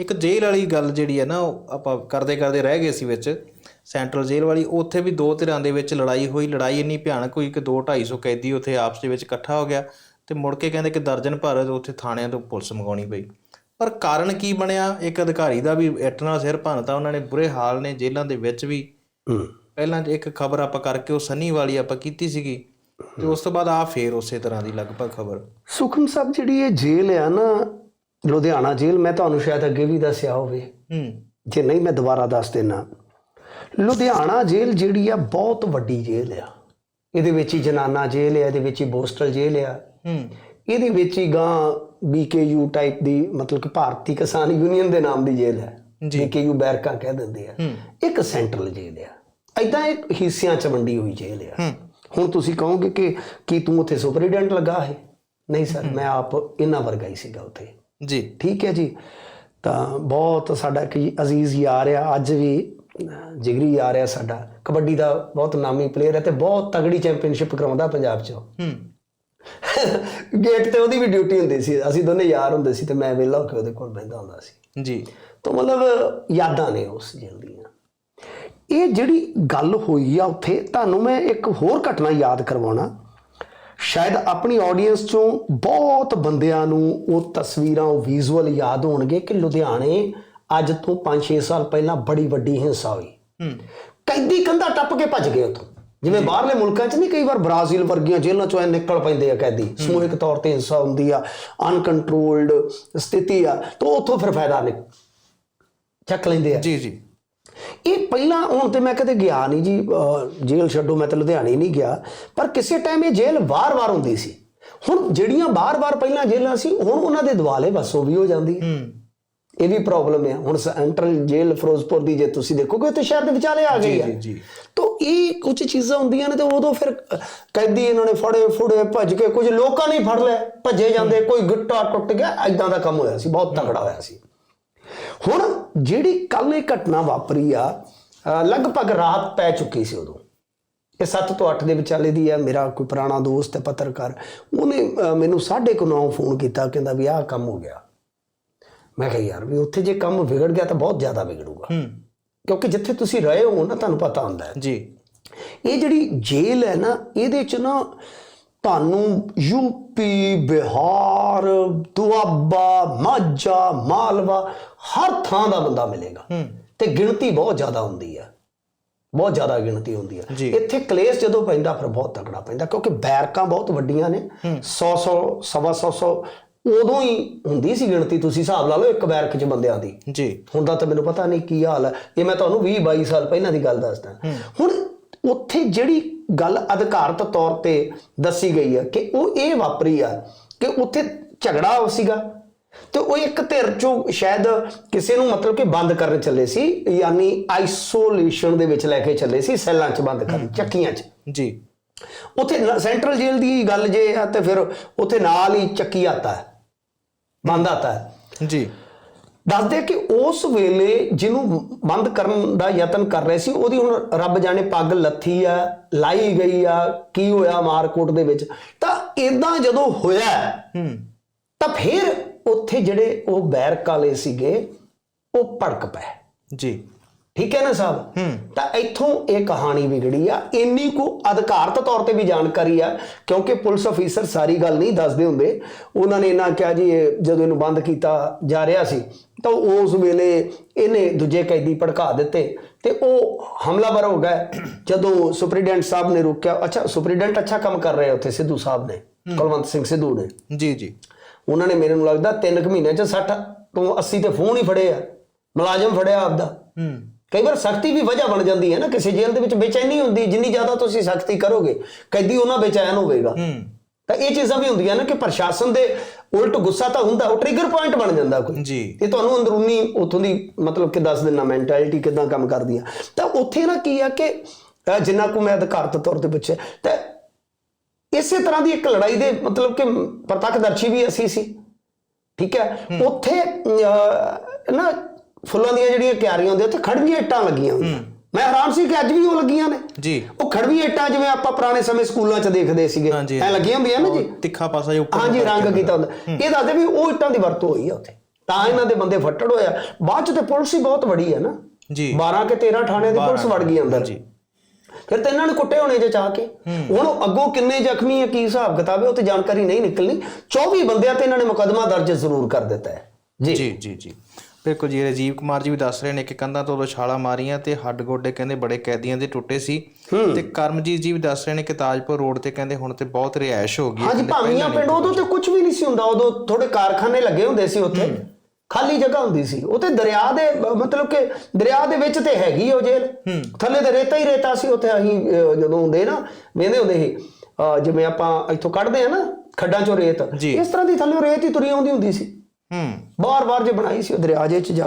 ਇੱਕ ਜੇਲ੍ਹ ਵਾਲੀ ਗੱਲ ਜਿਹੜੀ ਹੈ ਨਾ ਉਹ ਆਪਾਂ ਕਰਦੇ ਕਰਦੇ ਰਹਿ ਗਏ ਸੀ ਵਿੱਚ। ਸੈਂਟਰਲ ਜੇਲ੍ਹ ਵਾਲੀ ਉੱਥੇ ਵੀ ਦੋ ਧਿਰਾਂ ਦੇ ਵਿੱਚ ਲੜਾਈ ਹੋਈ। ਲੜਾਈ ਇੰਨੀ ਭਿਆਨਕ ਹੋਈ ਕਿ 2 250 ਕੈਦੀ ਉੱਥੇ ਆਪਸ ਦੇ ਵਿੱਚ ਇਕੱਠਾ ਹੋ ਗਿਆ ਤੇ ਮੁੜ ਕੇ ਕਹਿੰਦੇ ਕਿ ਦਰਜਨ ਭਰ ਉੱਥੇ ਥਾਣਿਆਂ ਤੋਂ ਪੁਲਿਸ ਮੰਗਾਉਣੀ ਪਈ। ਪਰ ਕਾਰਨ ਕੀ ਬਣਿਆ? ਇੱਕ ਅਧਿਕਾਰੀ ਦਾ ਵੀ ਇੱਟ ਨਾਲ ਸਿਰ ਭੰਨਤਾ ਉਹਨਾਂ ਨੇ ਬੁਰੇ ਹਾਲ ਨੇ ਜੇਲ੍ਹਾਂ ਦੇ ਵਿੱਚ ਵੀ। ਪਹਿਲਾਂ ਇੱਕ ਖਬਰ ਆਪਾਂ ਕਰਕੇ ਉਹ ਸੰਨੀ ਵਾਲੀ ਆਪਾਂ ਕੀਤੀ ਸੀਗੀ ਤੇ ਉਸ ਤੋਂ ਬਾਅਦ ਆ ਫੇਰ ਉਸੇ ਤਰ੍ਹਾਂ ਦੀ ਲਗਭਗ ਖਬਰ। ਸੁਖਮ ਸਾਹਿਬ ਜਿਹੜੀ ਇਹ ਜੇਲ੍ਹ ਆ ਨਾ ਲੁਧਿਆਣਾ ਜੇਲ੍ਹ ਮੈਂ ਤੁਹਾਨੂੰ ਸ਼ਾਇਦ ਅੱਗੇ ਵੀ ਦੱਸਿਆ ਹੋਵੇ। ਹੂੰ। ਜੇ ਨਹੀਂ ਮੈਂ ਦੁਬਾਰਾ ਦੱਸ ਦੇਣਾ ਲੁਧਿਆਣਾ ਜੇਲ੍ਹ ਜਿਹੜੀ ਆ ਬਹੁਤ ਵੱਡੀ ਜੇਲ੍ਹ ਆ। ਇਹਦੇ ਵਿੱਚ ਹੀ ਜਨਾਨਾ ਜੇਲ੍ਹ ਆ ਇਹਦੇ ਵਿੱਚ ਹੀ ਬੋਸਟਲ ਜੇਲ੍ਹ ਆ। ਹੂੰ। ਇਹਦੇ ਵਿੱਚ ਹੀ ਗਾਂ ਬੀਕੇਯੂ ਟਾਈਪ ਦੀ ਮਤਲਬ ਕਿ ਭਾਰਤੀ ਕਿਸਾਨ ਯੂਨੀਅਨ ਦੇ ਨਾਮ ਦੀ ਜੇਲ੍ਹ ਹੈ। ਜੀ। ਬੀਕੇਯੂ ਬੈਰਕਾ ਕਹਿ ਦਿੰਦੇ ਆ। ਇੱਕ ਸੈਂਟਰਲ ਜੇਲ੍ਹ ਆ। ਐਦਾਂ ਇੱਕ ਹਿੱਸਿਆਂ ਚ ਵੰਡੀ ਹੋਈ ਜੇਲ੍ਹ ਆ। ਹੁਣ ਤੁਸੀਂ ਕਹੋਗੇ ਕਿ ਕੀ ਤੂੰ ਉੱਥੇ ਸੁਪਰਡੈਂਟ ਲੱਗਾ ਹੈ? ਨਹੀਂ ਸਰ ਮੈਂ ਆਪ ਇਹਨਾਂ ਵਰਗਾ ਹੀ ਸੀਗਾ ਉੱਥੇ। ਜੀ। ਠੀਕ ਹੈ ਜੀ। ਤਾਂ ਬਹੁਤ ਸਾਡਾ ਇੱਕ ਅਜ਼ੀਜ਼ ਯਾਰ ਆ ਅੱਜ ਵੀ ਜਿਗਰੀ ਯਾਰ ਆ ਸਾਡਾ। ਕਬੱਡੀ ਦਾ ਬਹੁਤ ਨਾਮੀ ਪਲੇਅਰ ਹੈ ਤੇ ਬਹੁਤ ਤਗੜੀ ਚੈਂਪੀਅਨਸ਼ਿਪ ਕਰਾਉਂਦਾ ਪੰਜਾਬ 'ਚ। ਹੂੰ। ਗੇਟ ਤੇ ਉਹਦੀ ਵੀ ਡਿਊਟੀ ਹੁੰਦੀ ਸੀ। ਅਸੀਂ ਦੋਨੇ ਯਾਰ ਹੁੰਦੇ ਸੀ ਤੇ ਮੈਂ ਵਿਹਲਾ ਹੋ ਕੇ ਉਹਦੇ ਕੋਲ ਬੈਠਦਾ ਹੁੰਦਾ ਸੀ। ਜੀ। ਤਾਂ ਮਤਲਬ ਯਾਦਾਂ ਨੇ ਉਸ ਜੇਲ੍ਹ ਦੀਆਂ। ਇਹ ਜਿਹੜੀ ਗੱਲ ਹੋਈ ਆ ਉੱਥੇ ਤੁਹਾਨੂੰ ਮੈਂ ਇੱਕ ਹੋਰ ਘਟਨਾ ਯਾਦ ਕਰਵਾਉਣਾ। ਸ਼ਾਇਦ ਆਪਣੀ ਆਡੀਅנס ਚੋਂ ਬਹੁਤ ਬੰਦਿਆਂ ਨੂੰ ਉਹ ਤਸਵੀਰਾਂ ਉਹ ਵਿਜ਼ੂਅਲ ਯਾਦ ਹੋਣਗੇ ਕਿ ਲੁਧਿਆਣੇ ਅੱਜ ਤੋਂ 5-6 ਸਾਲ ਪਹਿਲਾਂ ਬੜੀ ਵੱਡੀ ਹਿੰਸਾ ਹੋਈ। ਹੂੰ। ਕੈਦੀ ਕੰਧਾ ਟੱਪ ਕੇ ਭੱਜ ਗਏ ਉੱਥੋਂ। ਜਿਵੇਂ ਬਾਹਰਲੇ ਮੁਲਕਾਂ 'ਚ ਨਹੀਂ ਕਈ ਵਾਰ ਬ੍ਰਾਜ਼ੀਲ ਵਰਗੀਆਂ ਜੇਲ੍ਹਾਂ 'ਚੋਂ ਨਿਕਲ ਪੈਂਦੇ ਆ ਕੈਦੀ। ਸਮੂਹਿਕ ਤੌਰ ਤੇ ਹਿੰਸਾ ਹੁੰਦੀ ਆ ਅਨਕੰਟਰੋਲਡ ਸਥਿਤੀ ਆ ਤਾਂ ਉੱਥੋਂ ਫਿਰ ਫਾਇਦਾ ਨਹੀਂ। ਚੱਕ ਲੈਂਦੇ ਆ। ਜੀ ਜੀ। ਇਹ ਪਹਿਲਾਂ ਹੁਣ ਤੇ ਮੈਂ ਕਦੇ ਗਿਆ ਨਹੀਂ ਜੀ ਜੇਲ੍ਹ ਛੱਡੋ ਮੈਂ ਤਾਂ ਲੁਧਿਆਣੇ ਨਹੀਂ ਗਿਆ। ਪਰ ਕਿਸੇ ਟਾਈਮ ਇਹ ਜੇਲ੍ਹ ਵਾਰ-ਵਾਰ ਹੁੰਦੀ ਸੀ। ਹੁਣ ਜਿਹੜੀਆਂ ਵਾਰ-ਵਾਰ ਪਹਿਲਾਂ ਜੇਲ੍ਹਾਂ ਸੀ ਹੁਣ ਉਹਨਾਂ ਦੇ ਦਿਵਾਲੇ ਵਸੋ ਵੀ ਹੋ ਜਾਂਦੀ ਹੈ। ਇਹ ਵੀ ਪ੍ਰੋਬਲਮ ਹੈ। ਹੁਣ ਸੈਂਟਰਲ ਜੇਲ੍ਹ ਫਿਰੋਜ਼ਪੁਰ ਦੀ ਜੇ ਤੁਸੀਂ ਦੇਖੋਗੇ ਤੇ ਸ਼ਹਿਰ ਦੇ ਵਿਚਾਲੇ ਆ ਗਈ ਹੈ। ਜੀ ਜੀ। ਤੋ ਇਹ ਕੁਝ ਚੀਜ਼ਾਂ ਹੁੰਦੀਆਂ ਨੇ ਤੇ ਉਦੋਂ ਫਿਰ ਅਹ, ਕੈਦੀ ਇਹਨਾਂ ਨੇ ਫੜੇ ਫੁੜੇ ਭੱਜ ਕੇ ਕੁਝ ਲੋਕਾਂ ਨੇ ਫੜ ਲਿਆ। ਭੱਜੇ ਜਾਂਦੇ ਕੋਈ ਗਿੱਟਾ ਟੁੱਟ ਗਿਆ ਐਦਾਂ ਦਾ ਕੰਮ ਹੋਇਆ ਸੀ ਬਹੁਤ ਤਕੜਾ ਹੋਇਆ ਸੀ। ਹੁਣ ਜਿਹੜੀ ਕੱਲ ਇਹ ਘਟਨਾ ਵਾਪਰੀ ਆ ਲਗਭਗ ਰਾਤ ਪੈ ਚੁੱਕੀ ਸੀ ਉਦੋਂ। ਇਹ 7 ਤੋਂ 8 ਦੇ ਵਿਚਾਲੇ ਦੀ ਆ ਮੇਰਾ ਕੋਈ ਪੁਰਾਣਾ ਦੋਸਤ ਹੈ ਪੱਤਰਕਾਰ। ਉਹਨੇ ਮੈਨੂੰ 9:30 ਫੋਨ ਕੀਤਾ ਕਹਿੰਦਾ ਵੀ ਆਹ ਕੰਮ ਹੋ ਗਿਆ। ਮੈਂ ਕਿਹਾ ਯਾਰ ਵੀ ਉੱਥੇ ਜੇ ਕੰਮ ਵਿਗੜ ਗਿਆ ਤਾਂ ਬਹੁਤ ਜ਼ਿਆਦਾ ਵਿਗੜੂਗਾ। ਹੂੰ। ਕਿਉਂਕਿ ਜਿੱਥੇ ਤੁਸੀਂ ਰਹੇ ਹੋ ਨਾ ਤੁਹਾਨੂੰ ਪਤਾ ਹੁੰਦਾ ਹੈ। ਜੀ। ਇਹ ਜਿਹੜੀ ਜੇਲ੍ਹ ਹੈ ਨਾ ਇਹਦੇ ਚ ਨਾ ਤੁਹਾਨੂੰ ਯੂਪੀ ਬਿਹਾਰ ਦੁਆਬਾ ਮਾਝਾ ਮਾਲਵਾ ਹਰ ਥਾਂ ਦਾ ਬੰਦਾ ਮਿਲੇਗਾ। ਤੇ ਗਿਣਤੀ ਬਹੁਤ ਜ਼ਿਆਦਾ ਹੁੰਦੀ ਹੈ ਬਹੁਤ ਜ਼ਿਆਦਾ ਗਿਣਤੀ ਹੁੰਦੀ ਹੈ। ਇੱਥੇ ਕਲੇਸ਼ ਜਦੋਂ ਪੈਂਦਾ ਫਿਰ ਬਹੁਤ ਤਕੜਾ ਪੈਂਦਾ ਕਿਉਂਕਿ ਬੈਰਕਾਂ ਬਹੁਤ ਵੱਡੀਆਂ ਨੇ। 100 100 ਸਵਾ 100 100 ਉਦੋਂ ਹੀ ਹੁੰਦੀ ਸੀ ਗਿਣਤੀ ਤੁਸੀਂ ਹਿਸਾਬ ਲਾ ਲਓ ਇੱਕ ਬੈਰਕ 'ਚ ਬੰਦਿਆਂ ਦੀ। ਜੀ। ਹੁੰਦਾ ਤਾਂ ਮੈਨੂੰ ਪਤਾ ਨਹੀਂ ਕੀ ਹਾਲ ਹੈ ਇਹ ਮੈਂ ਤੁਹਾਨੂੰ 20 22 ਸਾਲ ਪਹਿਲਾਂ ਦੀ ਗੱਲ ਦੱਸਦਾ। ਹੁਣ ਉੱਥੇ ਜਿਹੜੀ ਗੱਲ ਅਧਿਕਾਰਤ ਤੌਰ ਤੇ ਦੱਸੀ ਗਈ ਹੈ ਕਿ ਉਹ ਇਹ ਵਾਪਰੀ ਆ ਕਿ ਉੱਥੇ ਝਗੜਾ ਹੋ ਸੀਗਾ ਤੇ ਉਹ ਇੱਕ ਧਿਰ ਚੋਂ ਸ਼ਾਇਦ ਕਿਸੇ ਨੂੰ ਮਤਲਬ ਕਿ ਬੰਦ ਕਰਨ ਚੱਲੇ ਸੀ ਯਾਨੀ ਆਈਸੋਲੇਸ਼ਨ ਦੇ ਵਿੱਚ ਲੈ ਕੇ ਚੱਲੇ ਸੀ ਸੈੱਲਾਂ 'ਚ ਬੰਦ ਕਰਨ ਚੱਕੀਆਂ 'ਚ। ਜੀ। ਉੱਥੇ ਸੈਂਟਰਲ ਜੇਲ੍ਹ ਦੀ ਗੱਲ ਜੇ ਆ ਤੇ ਫਿਰ ਉੱਥੇ ਨਾਲ ਹੀ ਚੱਕੀ ਆਤਾ ਹੈ ਬੰਦ ਆਤਾ ਹੈ। ਜੀ। ਦੱਸਦੇ ਕਿ ਉਸ ਵੇਲੇ ਜਿਹਨੂੰ ਬੰਦ ਕਰਨ ਦਾ ਯਤਨ ਕਰ ਰਹੇ ਸੀ ਉਹਦੀ ਹੁਣ ਰੱਬ ਜਾਣੇ ਪੱਗ ਲੱਥੀ ਆ ਲਾਈ ਗਈ ਆ ਕੀ ਹੋਇਆ ਮਾਰਕੋਟ ਦੇ ਵਿੱਚ? ਤਾਂ ਇਦਾਂ ਜਦੋਂ ਹੋਇਆ ਹੂੰ। ਤਾਂ ਫਿਰ ਉੱਥੇ ਜਿਹੜੇ ਉਹ ਬੈਰਕ ਵਾਲੇ ਸੀਗੇ ਉਹ ਭੜਕ ਪਏ। ਜੀ। ਠੀਕ ਹੈ ਨਾ ਸਾਹਿਬ? ਤਾਂ ਇੱਥੋਂ ਇਹ ਕਹਾਣੀ ਵਿਗੜੀ ਆ। ਇੰਨੀ ਕੋ ਅਧਿਕਾਰਤ ਤੌਰ ਤੇ ਵੀ ਜਾਣਕਾਰੀ ਆ ਕਿਉਂਕਿ ਪੁਲਿਸ ਅਫੀਸਰ ਸਾਰੀ ਗੱਲ ਨਹੀਂ ਦੱਸਦੇ ਹੁੰਦੇ। ਉਹਨਾਂ ਨੇ ਇਹਨਾਂ ਕਿਹਾ ਜੀ ਜਦੋਂ ਇਹਨੂੰ ਬੰਦ ਕੀਤਾ ਜਾ ਰਿਹਾ ਸੀ ਤਾਂ ਉਸ ਵੇਲੇ ਇਹਨੇ ਦੂਜੇ ਕੈਦੀ ਭੜਕਾ ਦਿੱਤੇ। ਤੇ ਉਹ ਹਮਲਾਵਰ ਹੋ ਗਏ। ਜਦੋਂ ਸੁਪਰੀਡੈਂਟ ਸਾਹਿਬ ਨੇ ਰੋਕਿਆ ਅੱਛਾ ਸੁਪਰੀਡੈਂਟ ਅੱਛਾ ਕੰਮ ਕਰ ਰਹੇ ਉੱਥੇ ਸਿੱਧੂ ਸਾਹਿਬ ਨੇ ਕੁਲਵੰਤ ਸਿੰਘ ਸਿੱਧੂ ਨੇ। ਜੀ ਜੀ। ਉਹਨਾਂ ਨੇ ਮੇਰੇ ਨੂੰ ਲੱਗਦਾ 3 ਕੁ ਮਹੀਨਿਆਂ ਚ 60 ਤੋਂ 80 ਤੇ ਫੋਨ ਹੀ ਫੜੇ ਆ। ਮੁਲਾਜ਼ਮ ਫੜਿਆ ਆਪਦਾ। ਹੂੰ। ਕਈ ਵਾਰ ਸਖਤੀ ਵੀ ਵਜ੍ਹਾ ਬਣ ਜਾਂਦੀ ਹੈ ਨਾ ਕਿਸੇ ਜੇਲ੍ਹ ਦੇ ਵਿੱਚ ਬੇਚੈਨੀ ਹੁੰਦੀ ਜਿੰਨੀ ਜ਼ਿਆਦਾ ਤੁਸੀਂ ਸਖਤੀ ਕਰੋਗੇ ਕੈਦੀ ਉਹਨਾਂ ਬੇਚੈਨ ਹੋਵੇਗਾ। ਤਾਂ ਇਹ ਚੀਜ਼ਾਂ ਵੀ ਹੁੰਦੀਆਂ ਨਾ ਕਿ ਪ੍ਰਸ਼ਾਸਨ ਦੇ ਉਲਟ ਗੁੱਸਾ ਤਾਂ ਹੁੰਦਾ ਉਹ ਟ੍ਰਿਗਰ ਪੁਆਇੰਟ ਬਣ ਜਾਂਦਾ ਕੋਈ। ਜੀ। ਇਹ ਤੁਹਾਨੂੰ ਅੰਦਰੂਨੀ ਉਥੋਂ ਦੀ ਮਤਲਬ ਕਿ ਦੱਸ ਦਿੰਨਾ ਮੈਂਟੈਲਿਟੀ ਕਿਦਾਂ ਕੰਮ ਕਰਦੀ ਆ। ਤਾਂ ਉੱਥੇ ਨਾ ਕੀ ਆ ਕਿ ਜਿੰਨਾ ਕੁ ਮੈਂ ਅਧਿਕਾਰਤ ਤੌਰ ਤੇ ਪੁੱਛਿਆ ਤਾਂ ਇਸੇ ਤਰ੍ਹਾਂ ਦੀ ਇੱਕ ਲੜਾਈ ਦੇ ਮਤਲਬ ਕਿ ਪ੍ਰਤੱਖਦਰਸ਼ੀ ਵੀ ਅਸੀਂ ਸੀ। ਠੀਕ ਹੈ? ਉੱਥੇ ਨਾ ਫੁੱਲਾਂ ਦੀਆਂ ਜਿਹੜੀਆਂ ਕਿਆਰੀਆਂ ਹੁੰਦੀਆਂ ਉੱਥੇ ਖੜਵੀਆਂ ਇੱਟਾਂ ਲੱਗੀਆਂ ਹੁੰਦੀਆਂ। ਮੈਂ ਹੈਰਾਨ ਸੀ ਕਿ ਅੱਜ ਵੀ ਉਹ ਲੱਗੀਆਂ ਨੇ। ਜੀ। ਉਹ ਖੜਵੀ ਇੱਟਾਂ ਜਿਵੇਂ ਆਪਾਂ ਪੁਰਾਣੇ ਸਮੇਂ ਸਕੂਲਾਂ 'ਚ ਦੇਖਦੇ ਸੀਗੇ। ਐ ਲੱਗੀਆਂ ਹੁੰਦੀਆਂ ਨਾ ਜੀ। ਤਿੱਖਾ ਪਾਸਾ ਜਿਹਾ ਉੱਪਰ ਹਾਂਜੀ ਰੰਗ ਕੀਤਾ ਹੁੰਦਾ। ਇਹ ਦੱਸਦੇ ਵੀ ਉਹ ਇੱਟਾਂ ਦੀ ਵਰਤੋਂ ਹੋਈ ਆ ਉੱਥੇ। ਤਾਂ ਇਹਨਾਂ ਦੇ ਬੰਦੇ ਫੱਟੜ ਹੋਇਆ ਬਾਅਦ ਚ ਤੇ ਪੁਲਿਸ ਹੀ ਬਹੁਤ ਬੜੀ ਹੈ ਨਾ। ਜੀ। 12 ਕੇ 13 ਥਾਣੇ ਦੀ ਪੁਲਿਸ ਵੜ ਗਈ ਅੰਦਰ। ਜੀ ਫਿਰ ਤਾਂ ਇਹਨਾਂ ਨੇ ਕੁੱਟੇ ਹੋਣੇ ਜੇ ਚਾਹ ਕੇ। ਹੁਣ ਅੱਗੋਂ ਕਿੰਨੇ ਜ਼ਖਮੀ ਹੈ ਕੀ ਹਿਸਾਬ ਕਿਤਾਬ ਹੈ ਉਹ ਤੇ ਜਾਣਕਾਰੀ ਨਹੀਂ ਨਿਕਲਣੀ। 24 ਬੰਦਿਆਂ ਤੇ ਇਹਨਾਂ ਨੇ ਮੁਕੱਦਮਾ ਦਰਜ ਜ਼ਰੂਰ ਕਰ ਦਿੱਤਾ ਹੈ। ਜੀ ਜੀ ਜੀ। ਬਿਲਕੁਲ ਜੀ ਰਾਜੀਵ ਕੁਮਾਰ ਜੀ ਵੀ ਦੱਸ ਰਹੇ ਨੇ ਕਿ ਕੰਧਾਂ ਤੋਂ ਛਾਲਾਂ ਮਾਰੀਆਂ ਤੇ ਹੱਡ ਗੋਡੇ ਕਹਿੰਦੇ ਬੜੇ ਕੈਦੀਆਂ ਦੇ ਟੁੱਟੇ ਸੀ। ਤੇ ਕਰਮਜੀਤ ਜੀ ਵੀ ਦੱਸ ਰਹੇ ਨੇ ਕਿ ਤਾਜਪੁਰ ਰੋਡ ਤੇ ਕਹਿੰਦੇ ਹੁਣ ਤੇ ਬਹੁਤ ਰਿਹਾਇਸ਼ ਹੋ ਗਈ ਹੈ। ਹਾਂਜੀ ਭਾਮੀਆਂ ਪਿੰਡ ਉਦੋਂ ਤੇ ਕੁਝ ਵੀ ਨਹੀਂ ਸੀ ਹੁੰਦਾ ਉਦੋਂ ਥੋੜੇ ਕਾਰਖਾਨੇ ਲੱਗੇ ਹੁੰਦੇ ਸੀ ਉੱਥੇ। ਖਾਲੀ ਜਗ੍ਹਾ ਹੁੰਦੀ ਸੀ। ਉੱਥੇ ਦਰਿਆ ਦੇ ਮਤਲਬ ਕਿ ਦਰਿਆ ਦੇ ਵਿੱਚ ਤੇ ਹੈਗੀ ਉਹ ਜੇਲ੍ਹ। ਥੱਲੇ ਤੇ ਰੇਤਾ ਹੀ ਰੇਤਾ ਸੀ ਉੱਥੇ ਅਸੀਂ ਜਦੋਂ ਹੁੰਦੇ ਨਾ ਵੇਂਦੇ ਹੁੰਦੇ ਸੀ। ਜਿਵੇਂ ਆਪਾਂ ਇੱਥੋਂ ਕੱਢਦੇ ਆ ਨਾ ਖੱਡਾਂ ਚੋਂ ਰੇਤ। ਇਸ ਤਰ੍ਹਾਂ ਦੀ ਥੱਲੇ ਰੇਤ ਹੀ ਤੁਰੀ ਆਉਂਦੀ ਹੁੰਦੀ ਸੀ। ਹੂੰ। ਬਾਰ-ਬਾਰ ਜੇ ਬਣਾਈ ਸੀ ਉਹ ਦਰਿਆ ਜੇ ਚ ਜਾ